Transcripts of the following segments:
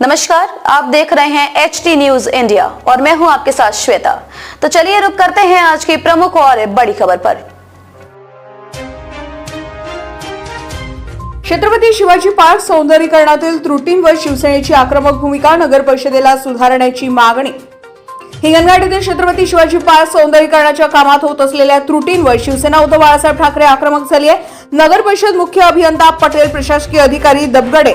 नमस्कार आप देख रहे हैं एच टी न्यूज इंडिया और मैं हूं आपके साथ श्वेता। तो चलिए रुक करते हैं आज की प्रमुख और बड़ी खबर पर। छत्रपती शिवाजी पार्क सौंदर्यीकरणातील त्रुटींवर शिवसेनेची आक्रमक भूमिका नगर परिषदेला सुधारण्याची मागणी. हिंगणघाट येथील छत्रपती शिवाजी पार्क सौंदर्यीकरणाच्या कामात होत असलेल्या त्रुटींवर शिवसेना उद्धव बाळासाहेब ठाकरे आक्रमक झाली आहे. नगर परिषद मुख्य अभियंता पटेल प्रशासकीय अधिकारी दबगडे.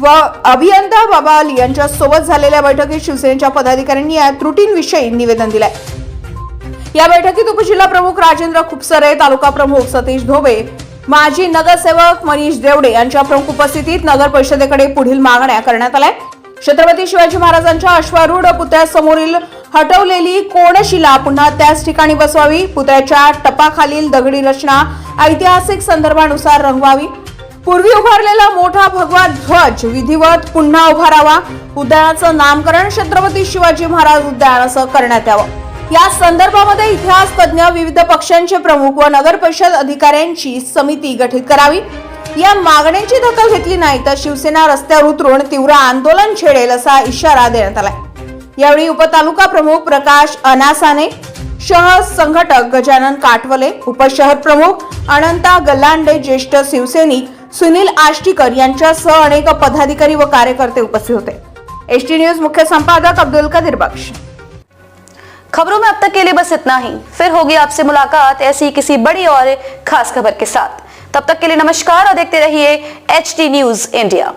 व अभियंता बाबाल यांच्या सोबत झालेल्या बैठकीत शिवसेनेच्या पदाधिकाऱ्यांनी या त्रुटींविषयी निवेदन दिलंय. या बैठकीत उपजिल्हा प्रमुख राजेंद्र खुपसरे तालुका प्रमुख सतीश धोबे माजी नगरसेवक मनीष देवडे यांच्या प्रमुख उपस्थितीत नगर परिषदेकडे पुढील मागण्या करण्यात आल्या. छत्रपती शिवाजी महाराजांच्या अश्वारूढ पुतळ्यासमोरील हटवलेली कोणशिला पुन्हा त्याच ठिकाणी बसवावी पुतळ्याच्या टपाखालील दगडी रचना ऐतिहासिक संदर्भानुसार रंगवावी. पूर्वी उभारलेला मोठा भगवा ध्वज विधिवत पुन्हा उभारावा. उद्यानाचं नामकरण छत्रपती शिवाजी महाराज उद्यान असं करण्यात यावं. या संदर्भामध्ये इतिहास तज्ज्ञ विविध पक्षांचे प्रमुख व नगर परिषद अधिकाऱ्यांची समिती गठीत करावी. या मागण्यांची दखल घेतली नाही तर शिवसेना रस्त्यावर उतरून तीव्र आंदोलन छेडेल असा इशारा देण्यात आलाय. यावेळी उपतालुका प्रमुख प्रकाश अनासाने शहर संघटक गजानन काटवले उपशहर प्रमुख अनंता गल्लांडे ज्येष्ठ शिवसैनिक सुनील आष्टीकर यांच्यासह अनेक पदाधिकारी व कार्यकर्ते उपस्थित होते. एस टी न्यूज़ मुख्य संपादक अब्दुल कदीर बख्श. खबरों में अब तक के लिए बस इतना ही. फिर होगी आपसे मुलाकात ऐसी किसी बड़ी और खास खबर के साथ. तब तक के लिए नमस्कार और देखते रहिए एच टी न्यूज़ इंडिया.